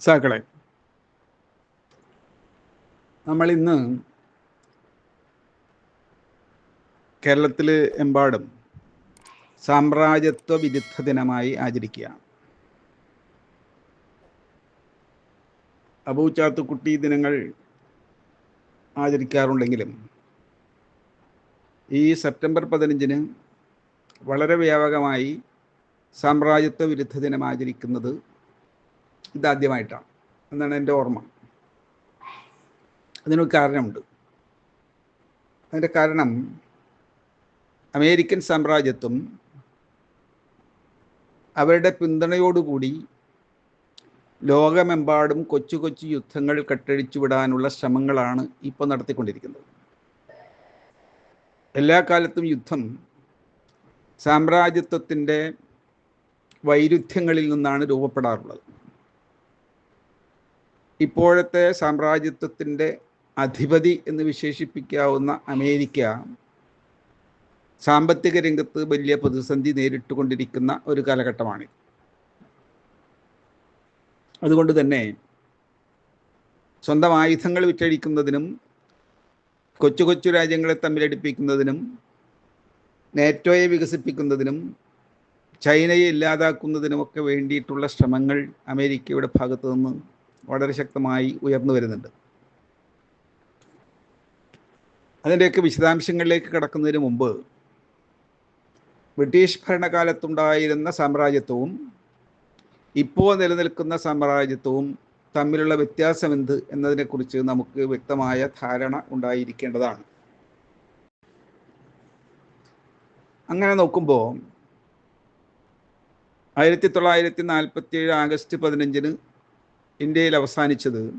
സാക്കളെ നമ്മൾ ഇന്ന് കേരളത്തിൽ എമ്പാടും സാമ്രാജ്യത്വ വിരുദ്ധ ദിനമായി ആചരിക്കുകയാണ്. അബൂച്ചാത്തുക്കുട്ടി ദിനങ്ങൾ ആചരിക്കാറുണ്ടെങ്കിലും ഈ സെപ്റ്റംബർ പതിനഞ്ചിന് വളരെ വ്യാപകമായി സാമ്രാജ്യത്വ വിരുദ്ധ ദിനം ആചരിക്കുന്നത് ഇതാദ്യമായിട്ടാണ്. എന്നാണ് എന്റെ ഓർമ്മ. അതിനൊരു കാരണമുണ്ട്. അതിന്റെ കാരണം അമേരിക്കൻ സാമ്രാജ്യത്വം അവരുടെ പിന്തുണയോടുകൂടി ലോകമെമ്പാടും കൊച്ചു കൊച്ചു യുദ്ധങ്ങൾ കെട്ടഴിച്ചു വിടാനുള്ള ശ്രമങ്ങളാണ് ഇപ്പോൾ നടത്തിക്കൊണ്ടിരിക്കുന്നത്. എല്ലാ കാലത്തും യുദ്ധം സാമ്രാജ്യത്വത്തിന്റെ വൈരുദ്ധ്യങ്ങളിൽ നിന്നാണ് രൂപപ്പെടാറുള്ളത്. ഇപ്പോഴത്തെ സാമ്രാജ്യത്വത്തിന്റെ അധിപതി എന്ന് വിശേഷിപ്പിക്കാവുന്ന അമേരിക്ക സാമ്പത്തിക രംഗത്ത് വലിയ പ്രതിസന്ധി നേരിട്ടുകൊണ്ടിരിക്കുന്ന ഒരു കാലഘട്ടമാണ് അതുകൊണ്ട് തന്നെ സ്വന്തം ആയുധങ്ങൾ വിറ്റഴിക്കുന്നതിനും കൊച്ചു കൊച്ചു രാജ്യങ്ങളെ തമ്മിലടിപ്പിക്കുന്നതിനും നേറ്റോയെ വികസിപ്പിക്കുന്നതിനും ചൈനയെ ഇല്ലാതാക്കുന്നതിനുമൊക്കെ വേണ്ടിയിട്ടുള്ള ശ്രമങ്ങൾ അമേരിക്കയുടെ ഭാഗത്തു നിന്ന് വളരെ ശക്തമായി ഉയർന്നു വരുന്നുണ്ട്. അതിന്റെയൊക്കെ വിശദാംശങ്ങളിലേക്ക് കടക്കുന്നതിന് മുമ്പ് ബ്രിട്ടീഷ് ഭരണകാലത്തുണ്ടായിരുന്ന സാമ്രാജ്യത്വവും ഇപ്പോൾ നിലനിൽക്കുന്ന സാമ്രാജ്യത്വവും തമ്മിലുള്ള വ്യത്യാസം എന്ത് എന്നതിനെക്കുറിച്ച് നമുക്ക് വ്യക്തമായ ധാരണ ഉണ്ടായിരിക്കേണ്ടതാണ്. അങ്ങനെ നോക്കുമ്പോൾ ആയിരത്തി തൊള്ളായിരത്തി നാൽപ്പത്തി ഏഴ് ആഗസ്റ്റ് പതിനഞ്ചിന് ഇന്ത്യയിൽ അവസാനിച്ചത്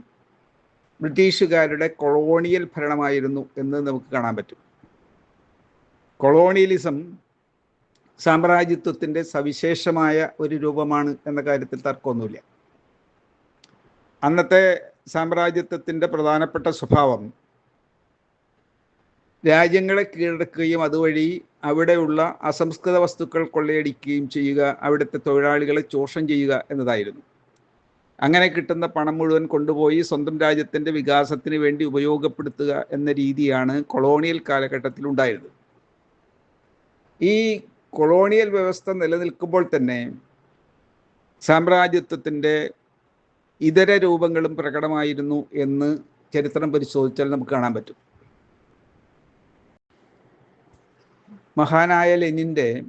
ബ്രിട്ടീഷുകാരുടെ കൊളോണിയൽ ഭരണമായിരുന്നു എന്ന് നമുക്ക് കാണാൻ പറ്റും. കൊളോണിയലിസം സാമ്രാജ്യത്വത്തിന്റെ സവിശേഷമായ ഒരു രൂപമാണ് എന്ന കാര്യത്തിൽ തർക്കമൊന്നുമില്ല. അന്നത്തെ സാമ്രാജ്യത്വത്തിന്റെ പ്രധാനപ്പെട്ട സ്വഭാവം രാജ്യങ്ങളെ കീഴടക്കുകയും അതുവഴി അവിടെയുള്ള അസംസ്കൃത വസ്തുക്കൾ കൊള്ളയടിക്കുകയും ചെയ്യുക അവിടുത്തെ തൊഴിലാളികളെ ചൂഷണം ചെയ്യുക എന്നതായിരുന്നു. അങ്ങനെ കിട്ടുന്ന പണം മുഴുവൻ കൊണ്ടുപോയി സ്വന്തം രാജ്യത്തിന്റെ വികാസത്തിന് വേണ്ടി ഉപയോഗപ്പെടുത്തുക എന്ന രീതിയാണ് കൊളോണിയൽ കാലഘട്ടത്തിൽ ഉണ്ടായിരുന്നത്. ഈ കൊളോണിയൽ വ്യവസ്ഥ നിലനിൽക്കുമ്പോൾ തന്നെ സാമ്രാജ്യത്വത്തിന്റെ ഇതര രൂപങ്ങളും പ്രകടമായിരുന്നു എന്ന് ചരിത്രം പരിശോധിച്ചാൽ നമുക്ക് കാണാൻ പറ്റും. മഹാനായ ലെനിന്റെ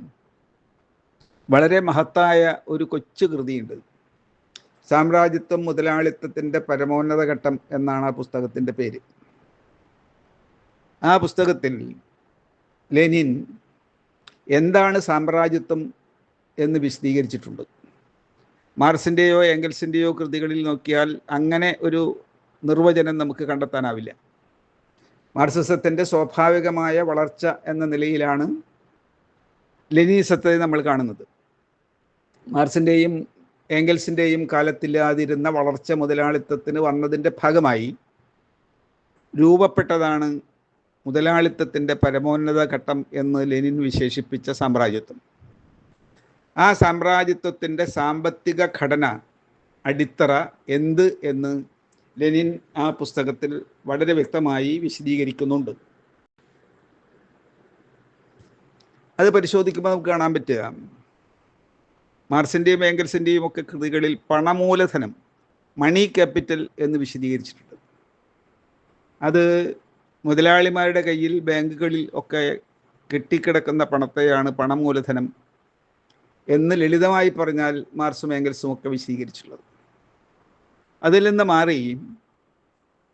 വളരെ മഹത്തായ ഒരു കൊച്ചു കൃതിയുണ്ട്. സാമ്രാജ്യത്വം മുതലാളിത്തത്തിന്റെ പരമോന്നത ഘട്ടം എന്നാണ് ആ പുസ്തകത്തിന്റെ പേര്. ആ പുസ്തകത്തിൽ ലെനിൻ എന്താണ് സാമ്രാജ്യത്വം എന്ന് വിശദീകരിച്ചിട്ടുണ്ട്. മാർസിന്റെയോ എംഗൽസിന്റെയോ കൃതികളിൽ നോക്കിയാൽ അങ്ങനെ ഒരു നിർവചനം നമുക്ക് കണ്ടെത്താനാവില്ല. മാർസിസത്തിന്റെ സ്വാഭാവികമായ വളർച്ച എന്ന നിലയിലാണ് ലെനിസത്തെ നമ്മൾ കാണുന്നത്. മാർസിന്റെയും ഏംഗൽസിന്റെയും കാലത്തില്ലാതിരുന്ന വളർച്ച മുതലാളിത്തത്തിന് വന്നതിന്റെ ഭാഗമായി രൂപപ്പെട്ടതാണ് മുതലാളിത്തത്തിന്റെ പരമോന്നത ഘട്ടം എന്ന് ലെനിൻ വിശേഷിപ്പിച്ച സാമ്രാജ്യത്വം. ആ സാമ്രാജ്യത്വത്തിന്റെ സാമ്പത്തിക ഘടന അടിത്തറ എന്ത് എന്ന് ലെനിൻ ആ പുസ്തകത്തിൽ വളരെ വ്യക്തമായി വിശദീകരിക്കുന്നുണ്ട്. അത് പരിശോധിക്കുമ്പോൾ നമുക്ക് കാണാൻ പറ്റുക. മാർസിന്റെയും ഏംഗൽസിന്റെയും ഒക്കെ കൃതികളിൽ പണമൂലധനം മണി ക്യാപിറ്റൽ എന്ന് വിശദീകരിച്ചിട്ടുണ്ട്. അത് മുതലാളിമാരുടെ കയ്യിൽ ബാങ്കുകളിൽ ഒക്കെ കെട്ടിക്കിടക്കുന്ന പണത്തെയാണ് പണമൂലധനം എന്ന് ലളിതമായി പറഞ്ഞാൽ മാർസും ഏംഗൽസും ഒക്കെ വിശദീകരിച്ചിട്ടുള്ളത്. അതിൽ നിന്ന് മാറി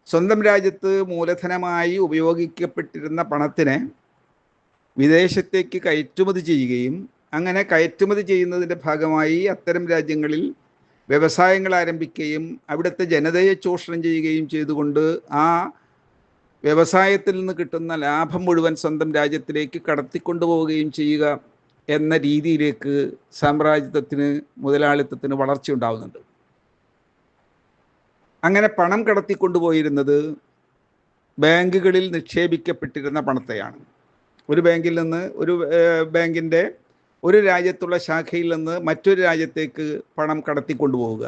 സ്വന്തം രാജ്യത്ത് മൂലധനമായി ഉപയോഗിക്കപ്പെട്ടിരുന്ന പണത്തിനെ വിദേശത്തേക്ക് കയറ്റുമതി ചെയ്യുകയും അങ്ങനെ കയറ്റുമതി ചെയ്യുന്നതിന്റെ ഭാഗമായി അത്തരം രാജ്യങ്ങളിൽ വ്യവസായങ്ങൾ ആരംഭിക്കുകയും അവിടുത്തെ ജനതയെ ചൂഷണം ചെയ്യുകയും ചെയ്തുകൊണ്ട് ആ വ്യവസായത്തിൽ നിന്ന് കിട്ടുന്ന ലാഭം മുഴുവൻ സ്വന്തം രാജ്യത്തിലേക്ക് കടത്തിക്കൊണ്ടുപോവുകയും ചെയ്യുക എന്ന രീതിയിലേക്ക് സാമ്രാജ്യത്വത്തിന് മുതലാളിത്തത്തിന് വളർച്ച ഉണ്ടാകുന്നുണ്ട് അങ്ങനെ പണം കടത്തിക്കൊണ്ടുപോയിരുന്നത് ബാങ്കുകളിൽ നിക്ഷേപിക്കപ്പെട്ടിരുന്ന പണത്തെയാണ്. ഒരു ബാങ്കിൽ നിന്ന് ഒരു ബാങ്കിന്റെ ഒരു രാജ്യത്തുള്ള ശാഖയിൽ നിന്ന് മറ്റൊരു രാജ്യത്തേക്ക് പണം കടത്തിക്കൊണ്ടുപോവുക.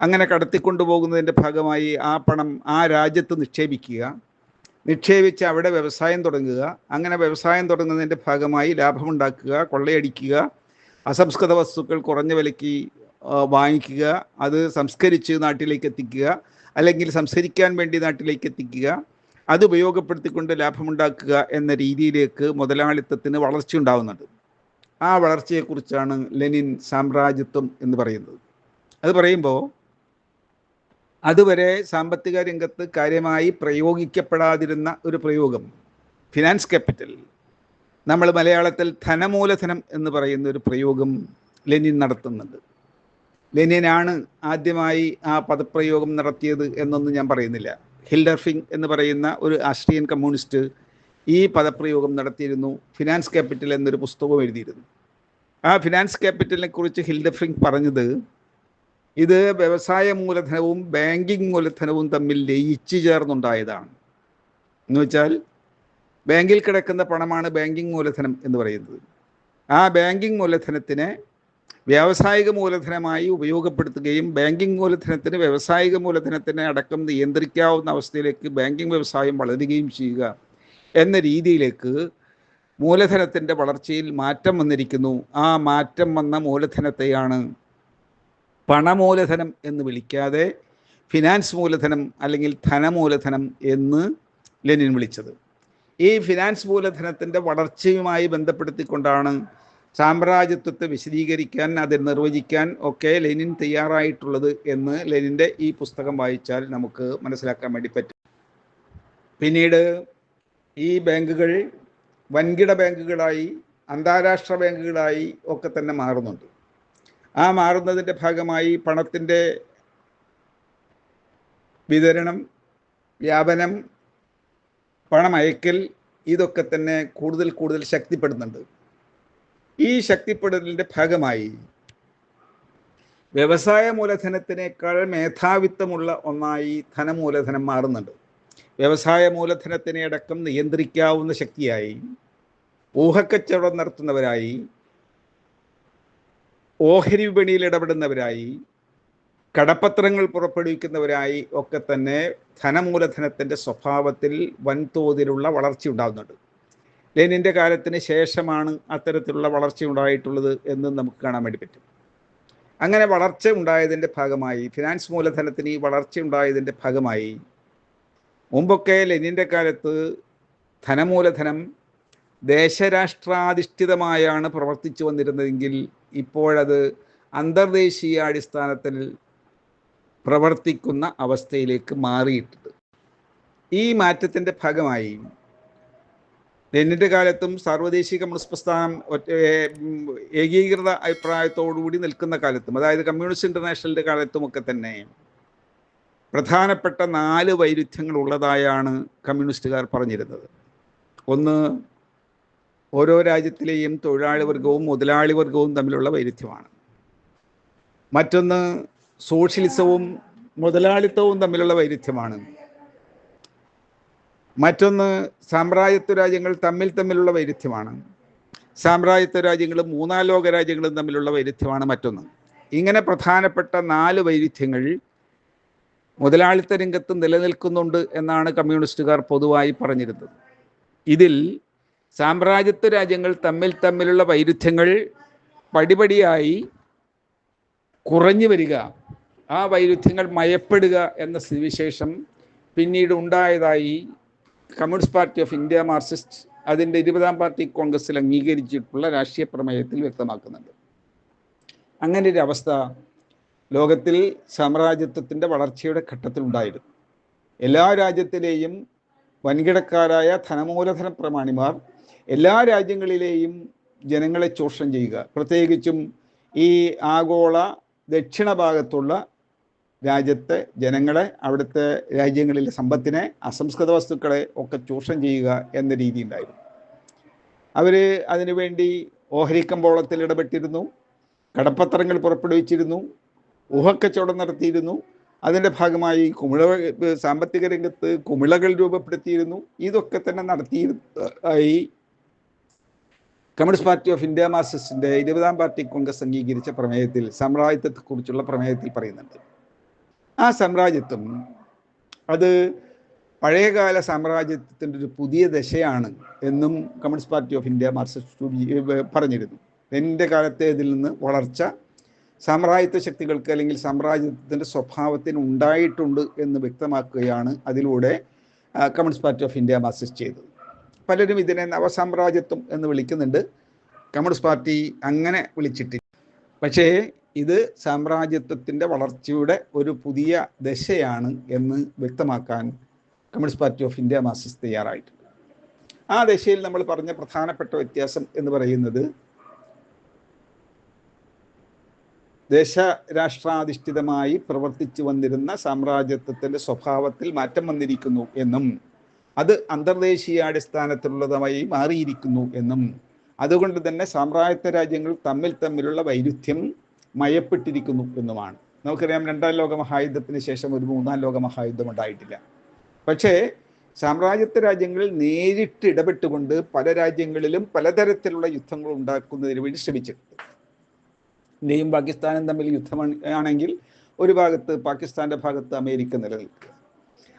അങ്ങനെ കടത്തിക്കൊണ്ടുപോകുന്നതിന്റെ ഭാഗമായി ആ പണം ആ രാജ്യത്ത് നിക്ഷേപിക്കുക. നിക്ഷേപിച്ച് അവിടെ വ്യവസായം തുടങ്ങുക. അങ്ങനെ വ്യവസായം തുടങ്ങുന്നതിന്റെ ഭാഗമായി ലാഭമുണ്ടാക്കുക കൊള്ളയടിക്കുക അസംസ്കൃത വസ്തുക്കൾ കുറഞ്ഞ വിലയ്ക്ക് വാങ്ങിക്കുക അത് സംസ്കരിച്ച് നാട്ടിലേക്ക് എത്തിക്കുക അല്ലെങ്കിൽ സംസ്കരിക്കാൻ വേണ്ടി നാട്ടിലേക്ക് എത്തിക്കുക അത് ഉപയോഗപ്പെടുത്തിക്കൊണ്ട് ലാഭമുണ്ടാക്കുക എന്ന രീതിയിലേക്ക് മുതലാളിത്തത്തിന് വളർച്ച ഉണ്ടാവുന്നുണ്ട് ആ വളർച്ചയെക്കുറിച്ചാണ് ലെനിൻ സാമ്രാജ്യത്വം എന്ന് പറയുന്നത്. അത് പറയുമ്പോൾ അതുവരെ സാമ്പത്തിക രംഗത്ത് കാര്യമായി പ്രയോഗിക്കപ്പെടാതിരുന്ന ഒരു പ്രയോഗം ഫിനാൻസ് ക്യാപിറ്റൽ. നമ്മൾ മലയാളത്തിൽ ധനമൂലധനം എന്ന് പറയുന്ന ഒരു പ്രയോഗം ലെനിൻ നടത്തുന്നുണ്ട്. ലെനിനാണ് ആദ്യമായി ആ പദപ്രയോഗം നടത്തിയത് എന്നൊന്നും ഞാൻ പറയുന്നില്ല. ഹിൽഡർഫിംഗ് എന്ന് പറയുന്ന ഒരു ആസ്ട്രിയൻ കമ്മ്യൂണിസ്റ്റ് ഈ പദപ്രയോഗം നടത്തിയിരുന്നു. ഫിനാൻസ് ക്യാപിറ്റൽ എന്നൊരു പുസ്തകം എഴുതിയിരുന്നു. ആ ഫിനാൻസ് ക്യാപിറ്റലിനെ കുറിച്ച് ഹിൽഡഫ്രിങ് പറഞ്ഞത് ഇത് വ്യവസായ മൂലധനവും ബാങ്കിങ് മൂലധനവും തമ്മിൽ ലയിച്ചു ചേർന്നുണ്ടായതാണ്. എന്ന് വെച്ചാൽ ബാങ്കിൽ കിടക്കുന്ന പണമാണ് ബാങ്കിങ് മൂലധനം എന്ന് പറയുന്നത്. ആ ബാങ്കിങ് മൂലധനത്തിനെ വ്യാവസായിക മൂലധനമായി ഉപയോഗപ്പെടുത്തുകയും ബാങ്കിങ് മൂലധനത്തിന് വ്യാവസായിക മൂലധനത്തിനെ അടക്കം നിയന്ത്രിക്കാവുന്ന അവസ്ഥയിലേക്ക് ബാങ്കിങ് വ്യവസായം വളരുകയും ചെയ്യുക എന്ന രീതിയിലേക്ക് മൂലധനത്തിന്റെ വളർച്ചയിൽ മാറ്റം വന്നിരിക്കുന്നു. ആ മാറ്റം വന്ന മൂലധനത്തെയാണ് പണമൂലധനം എന്ന് വിളിക്കാതെ ഫിനാൻസ് മൂലധനം അല്ലെങ്കിൽ ധനമൂലധനം എന്ന് ലെനിൻ വിളിച്ചത്. ഈ ഫിനാൻസ് മൂലധനത്തിന്റെ വളർച്ചയുമായി ബന്ധപ്പെടുത്തിക്കൊണ്ടാണ് സാമ്രാജ്യത്വത്തെ വിശദീകരിക്കാൻ അത് നിർവചിക്കാൻ ഒക്കെ ലെനിൻ തയ്യാറായിട്ടുള്ളത് എന്ന് ലെനിന്റെ ഈ പുസ്തകം വായിച്ചാൽ നമുക്ക് മനസ്സിലാക്കാൻ വേണ്ടി പറ്റും. പിന്നീട് ഈ ബാങ്കുകൾ വൻകിട ബാങ്കുകളായി അന്താരാഷ്ട്ര ബാങ്കുകളായി ഒക്കെ തന്നെ മാറുന്നുണ്ട്. ആ മാറുന്നതിന്റെ ഭാഗമായി പണത്തിന്റെ വിതരണം വ്യാപനം പണമയക്കൽ ഇതൊക്കെ തന്നെ കൂടുതൽ കൂടുതൽ ശക്തിപ്പെടുന്നുണ്ട്. ഈ ശക്തിപ്പെടലിന്റെ ഭാഗമായി വ്യവസായ മൂലധനത്തിനേക്കാൾ മേധാവിത്വമുള്ള ഒന്നായി ധനമൂലധനം മാറുന്നുണ്ട്. വ്യവസായ മൂലധനത്തിനെ അടക്കം നിയന്ത്രിക്കാവുന്ന ശക്തിയായി ഊഹക്കച്ചവടം നടത്തുന്നവരായി ഓഹരി വിപണിയിൽ ഇടപെടുന്നവരായി കടപ്പത്രങ്ങൾ പുറപ്പെടുവിക്കുന്നവരായി ഒക്കെ തന്നെ ധനമൂലധനത്തിന്റെ സ്വഭാവത്തിൽ വൻതോതിലുള്ള വളർച്ച ഉണ്ടാകുന്നുണ്ട്. ലെനിന്റെ കാലത്തിന് ശേഷമാണ് അത്തരത്തിലുള്ള വളർച്ച ഉണ്ടായിട്ടുള്ളത് എന്ന് നമുക്ക് കാണാൻ വേണ്ടി പറ്റും. അങ്ങനെ വളർച്ച ഉണ്ടായതിന്റെ ഭാഗമായി ഫിനാൻസ് മൂലധനത്തിന് ഈ വളർച്ച ഉണ്ടായതിന്റെ ഭാഗമായി മുമ്പൊക്കെ ലെനിന്റെ കാലത്ത് ധനമൂലധനം ദേശരാഷ്ട്രാധിഷ്ഠിതമായാണ് പ്രവർത്തിച്ചു വന്നിരുന്നതെങ്കിൽ ഇപ്പോഴത് അന്തർദേശീയ അടിസ്ഥാനത്തിൽ പ്രവർത്തിക്കുന്ന അവസ്ഥയിലേക്ക് മാറിയിട്ടുണ്ട്. ഈ മാറ്റത്തിന്റെ ഭാഗമായി ലെനിന്റെ കാലത്തും സാർവദേശീയ കമ്മ്യൂണിസ്റ്റ് പ്രസ്ഥാനം ഒറ്റ ഏകീകൃത അഭിപ്രായത്തോടുകൂടി നിൽക്കുന്ന കാലത്തും അതായത് കമ്മ്യൂണിസ്റ്റ് ഇന്റർനാഷണലിന്റെ കാലത്തുമൊക്കെ തന്നെ പ്രധാനപ്പെട്ട നാല് വൈരുദ്ധ്യങ്ങൾ ഉള്ളതായാണ് കമ്മ്യൂണിസ്റ്റുകാർ പറഞ്ഞിരുന്നത്. ഒന്ന് ഓരോ രാജ്യത്തിലെയും തൊഴിലാളി വർഗവും മുതലാളി വർഗവും തമ്മിലുള്ള വൈരുദ്ധ്യമാണ്. മറ്റൊന്ന് സോഷ്യലിസവും മുതലാളിത്തവും തമ്മിലുള്ള വൈരുദ്ധ്യമാണ്. മറ്റൊന്ന് സാമ്രാജ്യത്വ രാജ്യങ്ങൾ തമ്മിൽ തമ്മിലുള്ള വൈരുദ്ധ്യമാണ്. സാമ്രാജ്യത്വ രാജ്യങ്ങളും മൂന്നാം ലോക രാജ്യങ്ങളും തമ്മിലുള്ള വൈരുദ്ധ്യമാണ് മറ്റൊന്ന്. ഇങ്ങനെ പ്രധാനപ്പെട്ട നാല് വൈരുദ്ധ്യങ്ങൾ മുതലാളിത്ത രംഗത്ത് നിലനിൽക്കുന്നുണ്ട് എന്നാണ് കമ്മ്യൂണിസ്റ്റുകാർ പൊതുവായി പറഞ്ഞിരുന്നത്. ഇതിൽ സാമ്രാജ്യത്വ രാജ്യങ്ങൾ തമ്മിൽ തമ്മിലുള്ള വൈരുദ്ധ്യങ്ങൾ പടിപടിയായി കുറഞ്ഞു വരിക ആ വൈരുദ്ധ്യങ്ങൾ മയപ്പെടുക എന്ന സ്ഥിതിവിശേഷം പിന്നീട് ഉണ്ടായതായി communist party of India Marxist അതിന്റെ ഇരുപതാം പാർട്ടി കോൺഗ്രസിൽ അംഗീകരിച്ചിട്ടുള്ള രാഷ്ട്രീയ പ്രമേയത്തിൽ വ്യക്തമാക്കുന്നുണ്ട്. അങ്ങനെ ഒരു അവസ്ഥ ലോകത്തിൽ സാമ്രാജ്യത്വത്തിന്റെ വളർച്ചയുടെ ഘട്ടത്തിലുണ്ടായിരുന്നു. എല്ലാ രാജ്യത്തിലെയും വൻകിടക്കാരായ ധനമൂലധന പ്രമാണിമാർ എല്ലാ രാജ്യങ്ങളിലെയും ജനങ്ങളെ ചൂഷണം ചെയ്യുക. പ്രത്യേകിച്ചും ഈ ആഗോള ദക്ഷിണ ഭാഗത്തുള്ള രാജ്യത്തെ ജനങ്ങളെ അവിടുത്തെ രാജ്യങ്ങളിലെ സമ്പത്തിനെ അസംസ്കൃത വസ്തുക്കളെ ഒക്കെ ചൂഷണം ചെയ്യുക എന്ന രീതി ഉണ്ടായിരുന്നു. അവർ അതിനുവേണ്ടി ഓഹരി കമ്പോളത്തിൽ ഇടപെട്ടിരുന്നു. കടപ്പത്രങ്ങൾ പുറപ്പെടുവിച്ചിരുന്നു. ഊഹക്കച്ചവടം നടത്തിയിരുന്നു. അതിന്റെ ഭാഗമായി കുമിള സാമ്പത്തിക രംഗത്ത് കുമിളകൾ രൂപപ്പെടുത്തിയിരുന്നു. ഇതൊക്കെ തന്നെ നടത്തിയിരുന്നതായി കമ്മ്യൂണിസ്റ്റ് പാർട്ടി ഓഫ് ഇന്ത്യ മാർസിസ്റ്റിന്റെ ഇരുപതാം പാർട്ടി കോൺഗ്രസ് അംഗീകരിച്ച പ്രമേയത്തിൽ സാമ്രാജ്യത്തെക്കുറിച്ചുള്ള പ്രമേയത്തിൽ പറയുന്നുണ്ട്. ആ സാമ്രാജ്യത്വം അത് പഴയകാല സാമ്രാജ്യത്വത്തിന്റെ ഒരു പുതിയ ദശയാണ് എന്നും communist party of India Marxist പറഞ്ഞിരുന്നു. എന്റെ കാലത്തെ ഇതിൽ നിന്ന് വളർച്ച സാമ്രാജ്യത്വ ശക്തികൾക്ക് അല്ലെങ്കിൽ സാമ്രാജ്യത്വത്തിന്റെ സ്വഭാവത്തിന് ഉണ്ടായിട്ടുണ്ട് എന്ന് വ്യക്തമാക്കുകയാണ് അതിലൂടെ communist party of India Marxist ചെയ്തത്. പലരും ഇതിനെ നവസാമ്രാജ്യത്വം എന്ന് വിളിക്കുന്നുണ്ട്. കമ്മ്യൂണിസ്റ്റ് പാർട്ടി അങ്ങനെ വിളിച്ചിട്ടില്ല. പക്ഷേ ഇത് സാമ്രാജ്യത്വത്തിന്റെ വളർച്ചയുടെ ഒരു പുതിയ ദശയാണ് എന്ന് വ്യക്തമാക്കാൻ communist party of India Marxist തയ്യാറായിട്ടുണ്ട്. ആ ദശയിൽ നമ്മൾ പറഞ്ഞ പ്രധാനപ്പെട്ട വ്യത്യാസം എന്ന് പറയുന്നത് ദേശരാഷ്ട്രാധിഷ്ഠിതമായി പ്രവർത്തിച്ചു വന്നിരുന്ന സാമ്രാജ്യത്വത്തിന്റെ സ്വഭാവത്തിൽ മാറ്റം വന്നിരിക്കുന്നു എന്നും അത് അന്തർദേശീയാടിസ്ഥാനത്തിലുള്ളതായി മാറിയിരിക്കുന്നു എന്നും അതുകൊണ്ട് തന്നെ സാമ്രാജ്യത്വ രാജ്യങ്ങൾ തമ്മിൽ തമ്മിലുള്ള വൈരുദ്ധ്യം മയപ്പെട്ടിരിക്കുന്നു എന്നുമാണ്. നമുക്കറിയാം രണ്ടാം ലോക മഹായുദ്ധത്തിന് ശേഷം ഒരു മൂന്നാം ലോക മഹായുദ്ധം ഉണ്ടായിട്ടില്ല. പക്ഷേ സാമ്രാജ്യത്വ രാജ്യങ്ങൾ നേരിട്ട് ഇടപെട്ടുകൊണ്ട് പല രാജ്യങ്ങളിലും പലതരത്തിലുള്ള യുദ്ധങ്ങൾ ഉണ്ടാക്കുന്നതിന് വേണ്ടി ശ്രമിച്ചിട്ടുണ്ട്. ഇന്ത്യയും പാകിസ്ഥാനും തമ്മിൽ യുദ്ധമാണെങ്കിൽ ഒരു ഭാഗത്ത് പാകിസ്ഥാന്റെ ഭാഗത്ത് അമേരിക്ക നിലനിൽക്കുക.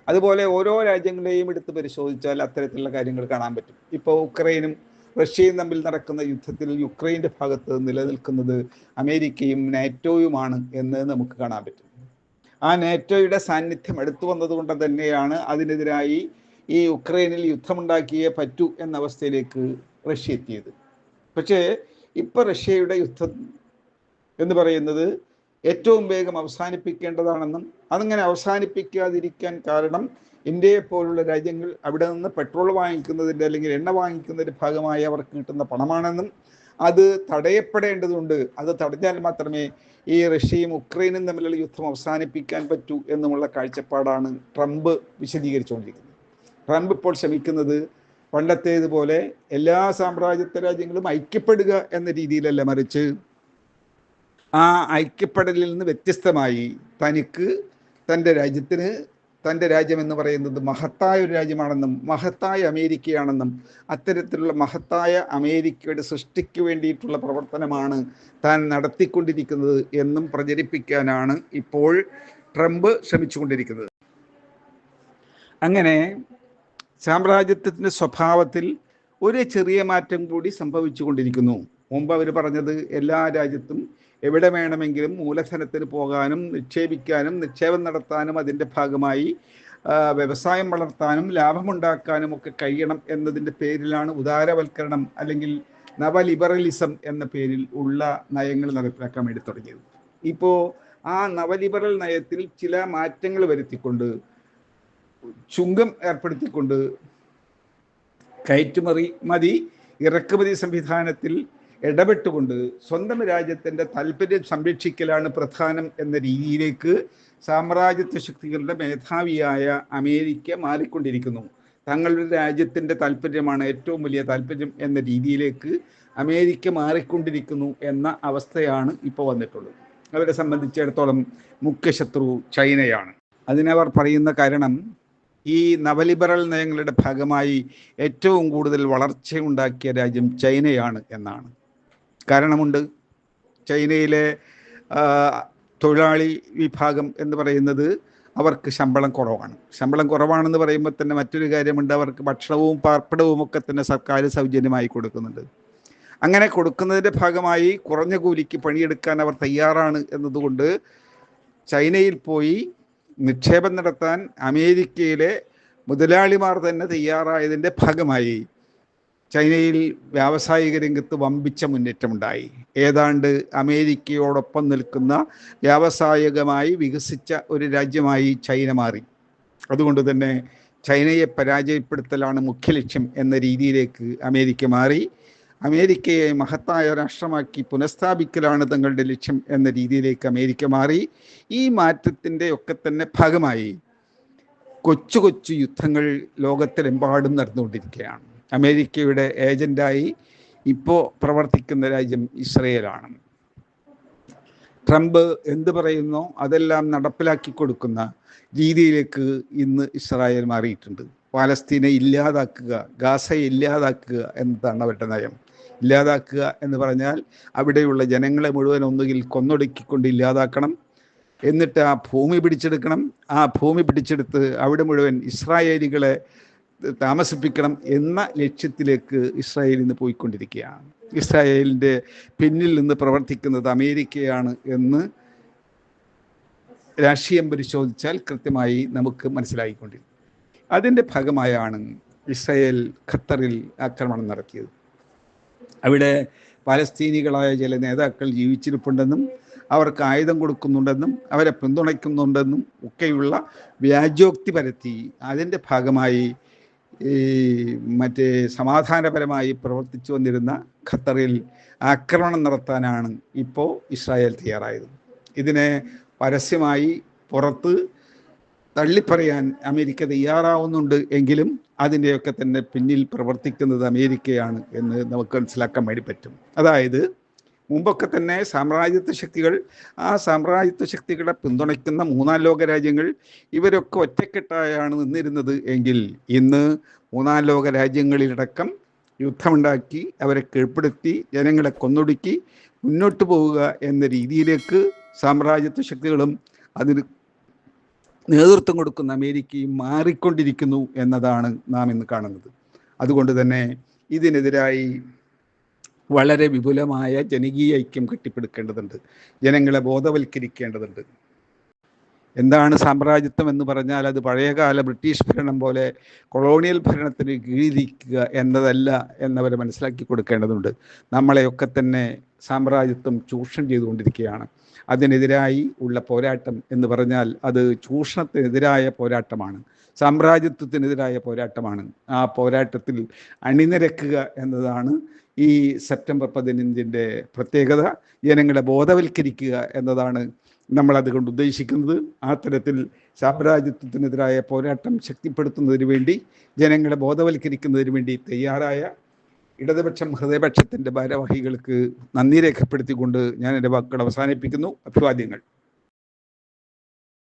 അതുപോലെ ഓരോ രാജ്യങ്ങളെയും എടുത്ത് പരിശോധിച്ചാൽ അത്തരത്തിലുള്ള കാര്യങ്ങൾ കാണാൻ പറ്റും. ഇപ്പോൾ ഉക്രൈനും റഷ്യയും തമ്മിൽ നടക്കുന്ന യുദ്ധത്തിൽ യുക്രൈന്റെ ഭാഗത്ത് നിലനിൽക്കുന്നത് അമേരിക്കയും നാറ്റോയുമാണ് എന്ന് നമുക്ക് കാണാൻ പറ്റും. ആ നാറ്റോയുടെ സാന്നിധ്യം എടുത്തു വന്നതുകൊണ്ട് തന്നെയാണ് അതിനെതിരായി ഈ ഉക്രൈനിൽ യുദ്ധമുണ്ടാക്കിയേ പറ്റൂ എന്ന അവസ്ഥയിലേക്ക് റഷ്യ എത്തിയത്. പക്ഷേ ഇപ്പൊ റഷ്യയുടെ യുദ്ധം എന്ന് പറയുന്നത് ഏറ്റവും വേഗം അവസാനിപ്പിക്കേണ്ടതാണെന്നും അതങ്ങനെ അവസാനിപ്പിക്കാതിരിക്കാൻ കാരണം ഇന്ത്യയെ പോലുള്ള രാജ്യങ്ങൾ അവിടെ നിന്ന് പെട്രോൾ വാങ്ങിക്കുന്നതിന്റെ അല്ലെങ്കിൽ എണ്ണ വാങ്ങിക്കുന്നതിന്റെ ഭാഗമായി അവർക്ക് കിട്ടുന്ന പണമാണെന്നും അത് തടയപ്പെടേണ്ടതുണ്ട്. അത് തടഞ്ഞാൽ മാത്രമേ ഈ റഷ്യയും ഉക്രൈനും തമ്മിലുള്ള യുദ്ധം അവസാനിപ്പിക്കാൻ പറ്റൂ എന്നുമുള്ള കാഴ്ചപ്പാടാണ് ട്രംപ് വിശദീകരിച്ചുകൊണ്ടിരിക്കുന്നത്. ട്രംപ് ഇപ്പോൾ ശ്രമിക്കുന്നത് പണ്ടത്തേതുപോലെ എല്ലാ സാമ്രാജ്യത്വ രാജ്യങ്ങളും ഐക്യപ്പെടുക എന്ന രീതിയിലല്ല മറിച്ച് ആ ഐക്യപ്പെടലിൽ നിന്ന് വ്യത്യസ്തമായി തനിക്ക് തന്റെ രാജ്യത്തിന് തന്റെ രാജ്യമെന്ന് പറയുന്നത് മഹത്തായ ഒരു രാജ്യമാണെന്നും മഹത്തായ അമേരിക്കയാണെന്നും അത്തരത്തിലുള്ള മഹത്തായ അമേരിക്കയുടെ സൃഷ്ടിക്ക് വേണ്ടിയിട്ടുള്ള പ്രവർത്തനമാണ് താൻ നടത്തിക്കൊണ്ടിരിക്കുന്നത് എന്നും പ്രചരിപ്പിക്കാനാണ് ഇപ്പോൾ ട്രംപ് ശ്രമിച്ചുകൊണ്ടിരിക്കുന്നത്. അങ്ങനെ സാമ്രാജ്യത്വത്തിന്റെ സ്വഭാവത്തിൽ ഒരു ചെറിയ മാറ്റം കൂടി സംഭവിച്ചു കൊണ്ടിരിക്കുന്നു മുമ്പ് അവർ പറഞ്ഞത് എല്ലാ രാജ്യത്തും എവിടെ വേണമെങ്കിലും മൂലധനത്തിന് പോകാനും നിക്ഷേപിക്കാനും നിക്ഷേപം നടത്താനും അതിന്റെ ഭാഗമായി വ്യവസായം വളർത്താനും ലാഭമുണ്ടാക്കാനും ഒക്കെ കഴിയണം എന്നതിന്റെ പേരിലാണ് ഉദാരവൽക്കരണം അല്ലെങ്കിൽ നവലിബറലിസം എന്ന പേരിൽ ഉള്ള നയങ്ങൾ നടപ്പിലാക്കാൻ വേണ്ടി തുടങ്ങിയത്. ഇപ്പോൾ ആ നവലിബറൽ നയത്തിൽ ചില മാറ്റങ്ങൾ വരുത്തിക്കൊണ്ട് ചുങ്കം ഏർപ്പെടുത്തിക്കൊണ്ട് കയറ്റുമതി മതി ഇറക്കുമതി സംവിധാനത്തിൽ ഇടപെട്ടുകൊണ്ട് സ്വന്തം രാജ്യത്തിന്റെ താല്പര്യം സംരക്ഷിക്കലാണ് പ്രധാനം എന്ന രീതിയിലേക്ക് സാമ്രാജ്യത്വ ശക്തികളുടെ മേധാവിയായ അമേരിക്ക മാറിക്കൊണ്ടിരിക്കുന്നു. തങ്ങളുടെ രാജ്യത്തിന്റെ താല്പര്യമാണ് ഏറ്റവും വലിയ താല്പര്യം എന്ന രീതിയിലേക്ക് അമേരിക്ക മാറിക്കൊണ്ടിരിക്കുന്നു എന്ന അവസ്ഥയാണ് ഇപ്പോൾ വന്നിട്ടുള്ളത്. അവരെ സംബന്ധിച്ചിടത്തോളം മുഖ്യശത്രു ചൈനയാണ്. അതിനവർ പറയുന്ന കാരണം ഈ നവലിബറൽ നയങ്ങളുടെ ഭാഗമായി ഏറ്റവും കൂടുതൽ വളർച്ച ഉണ്ടാക്കിയ രാജ്യം ചൈനയാണ് എന്നാണ്. കാരണമുണ്ട്. ചൈനയിലെ തൊഴിലാളി വിഭാഗം എന്ന് പറയുന്നത് അവർക്ക് ശമ്പളം കുറവാണ്. ശമ്പളം കുറവാണെന്ന് പറയുമ്പോൾ തന്നെ മറ്റൊരു കാര്യമുണ്ട്. അവർക്ക് ഭക്ഷണവും പാർപ്പിടവും ഒക്കെ തന്നെ സർക്കാർ സൗജന്യമായി കൊടുക്കുന്നുണ്ട്. അങ്ങനെ കൊടുക്കുന്നതിന്റെ ഭാഗമായി കുറഞ്ഞ കൂലിക്ക് പണിയെടുക്കാൻ അവർ തയ്യാറാണ് എന്നതുകൊണ്ട് ചൈനയിൽ പോയി നിക്ഷേപം നടത്താൻ അമേരിക്കയിലെ മുതലാളിമാർ തന്നെ തയ്യാറായതിന്റെ ഭാഗമായി ചൈനയിൽ വ്യാവസായിക രംഗത്ത് വമ്പിച്ച മുന്നേറ്റമുണ്ടായി. ഏതാണ്ട് അമേരിക്കയോടൊപ്പം നിൽക്കുന്ന വ്യാവസായികമായി വികസിച്ച ഒരു രാജ്യമായി ചൈന മാറി. അതുകൊണ്ട് തന്നെ ചൈനയെ പരാജയപ്പെടുത്തലാണ് മുഖ്യ ലക്ഷ്യം എന്ന രീതിയിലേക്ക് അമേരിക്ക മാറി. അമേരിക്കയെ മഹത്തായ രാഷ്ട്രമാക്കി പുനഃസ്ഥാപിക്കലാണ് തങ്ങളുടെ ലക്ഷ്യം എന്ന രീതിയിലേക്ക് അമേരിക്ക മാറി. ഈ മാറ്റത്തിന്റെ ഒക്കെ തന്നെ ഭാഗമായി കൊച്ചു കൊച്ചു യുദ്ധങ്ങൾ ലോകത്തിലെമ്പാടും നടന്നുകൊണ്ടിരിക്കുകയാണ്. അമേരിക്കയുടെ ഏജന്റായി ഇപ്പോൾ പ്രവർത്തിക്കുന്ന രാജ്യം ഇസ്രയേലാണ്. ട്രംപ് എന്ത് പറയുന്നോ അതെല്ലാം നടപ്പിലാക്കി കൊടുക്കുന്ന രീതിയിലേക്ക് ഇന്ന് ഇസ്രായേൽ മാറിയിട്ടുണ്ട്. പാലസ്തീനെ ഇല്ലാതാക്കുക ഗാസയെ ഇല്ലാതാക്കുക എന്നതാണ് അവരുടെ നയം. ഇല്ലാതാക്കുക എന്ന് പറഞ്ഞാൽ അവിടെയുള്ള ജനങ്ങളെ മുഴുവൻ ഒന്നുകിൽ കൊന്നൊടുക്കിക്കൊണ്ട് ഇല്ലാതാക്കണം എന്നിട്ട് ആ ഭൂമി പിടിച്ചെടുക്കണം. ആ ഭൂമി പിടിച്ചെടുത്ത് അവിടെ മുഴുവൻ ഇസ്രായേലികളെ താമസിപ്പിക്കണം എന്ന ലക്ഷ്യത്തിലേക്ക് ഇസ്രായേൽ ഇന്ന് പോയിക്കൊണ്ടിരിക്കുകയാണ്. ഇസ്രായേലിന്റെ പിന്നിൽ നിന്ന് പ്രവർത്തിക്കുന്നത് അമേരിക്കയാണ് എന്ന് രാഷ്ട്രീയം പരിശോധിച്ചാൽ കൃത്യമായി നമുക്ക് മനസ്സിലായിക്കൊണ്ടിരിക്കും. അതിന്റെ ഭാഗമായാണ് ഇസ്രായേൽ ഖത്തറിൽ ആക്രമണം നടത്തിയത്. അവിടെ പാലസ്തീനികളായ ചില നേതാക്കൾ ജീവിച്ചിരിപ്പുണ്ടെന്നും അവർക്ക് ആയുധം കൊടുക്കുന്നുണ്ടെന്നും അവരെ പിന്തുണയ്ക്കുന്നുണ്ടെന്നും ഒക്കെയുള്ള വ്യാജോക്തി പരത്തി അതിന്റെ ഭാഗമായി ഈ മറ്റേ സമാധാനപരമായി പ്രവർത്തിച്ചു വന്നിരുന്ന ഖത്തറിൽ ആക്രമണം നടത്താനാണ് ഇപ്പോൾ ഇസ്രായേൽ തയ്യാറായത്. ഇതിനെ പരസ്യമായി പുറത്ത് തള്ളിപ്പറയാൻ അമേരിക്ക തയ്യാറാവുന്നുണ്ട് എങ്കിലും അതിന്റെയൊക്കെ തന്നെ പിന്നിൽ പ്രവർത്തിക്കുന്നത് അമേരിക്കയാണ് എന്ന് നമുക്ക് മനസ്സിലാക്കാൻ വേണ്ടി പറ്റും. അതായത് മുമ്പൊക്കെ തന്നെ സാമ്രാജ്യത്വ ശക്തികൾ ആ സാമ്രാജ്യത്വ ശക്തികളെ പിന്തുണയ്ക്കുന്ന മൂന്നാം ലോക രാജ്യങ്ങൾ ഇവരൊക്കെ ഒറ്റക്കെട്ടായാണ് നിന്നിരുന്നത് എങ്കിൽ ഇന്ന് മൂന്നാം ലോക രാജ്യങ്ങളിലടക്കം യുദ്ധമുണ്ടാക്കി അവരെ കീഴ്പ്പെടുത്തി ജനങ്ങളെ കൊന്നൊടുക്കി മുന്നോട്ട് പോവുക എന്ന രീതിയിലേക്ക് സാമ്രാജ്യത്വ ശക്തികളും അതിന് നേതൃത്വം കൊടുക്കുന്ന അമേരിക്കയും മാറിക്കൊണ്ടിരിക്കുന്നു എന്നതാണ് നാം ഇന്ന് കാണുന്നത്. അതുകൊണ്ട് തന്നെ ഇതിനെതിരായി വളരെ വിപുലമായ ജനകീയ ഐക്യം കെട്ടിപ്പടുക്കേണ്ടതുണ്ട്. ജനങ്ങളെ ബോധവൽക്കരിക്കേണ്ടതുണ്ട്. എന്താണ് സാമ്രാജ്യത്വം എന്ന് പറഞ്ഞാൽ അത് പഴയകാല ബ്രിട്ടീഷ് ഭരണം പോലെ കൊളോണിയൽ ഭരണത്തിന് കീഴിരിക്കുക എന്നതല്ല എന്നവരെ മനസ്സിലാക്കി കൊടുക്കേണ്ടതുണ്ട്. നമ്മളെയൊക്കെ തന്നെ സാമ്രാജ്യത്വം ചൂഷണം ചെയ്തുകൊണ്ടിരിക്കുകയാണ്. അതിനെതിരായി ഉള്ള പോരാട്ടം എന്ന് പറഞ്ഞാൽ അത് ചൂഷണത്തിനെതിരായ പോരാട്ടമാണ്. സാമ്രാജ്യത്വത്തിനെതിരായ പോരാട്ടമാണ്. ആ പോരാട്ടത്തിൽ അണിനിരക്കുക എന്നതാണ് ഈ സെപ്റ്റംബർ പതിനഞ്ചിന്റെ പ്രത്യേകത. ജനങ്ങളെ ബോധവൽക്കരിക്കുക എന്നതാണ് നമ്മൾ അതുകൊണ്ട് ഉദ്ദേശിക്കുന്നത്. ആ തരത്തിൽ സാമ്രാജ്യത്വത്തിനെതിരായ പോരാട്ടം ശക്തിപ്പെടുത്തുന്നതിന് വേണ്ടി ജനങ്ങളെ ബോധവൽക്കരിക്കുന്നതിന് വേണ്ടി തയ്യാറായ ഇടതുപക്ഷം ഹൃദയപക്ഷത്തിന്റെ ഭാരവാഹികൾക്ക് നന്ദി രേഖപ്പെടുത്തിക്കൊണ്ട് ഞാൻ എന്റെ വാക്കുകൾ അവസാനിപ്പിക്കുന്നു. അഭിവാദ്യങ്ങൾ.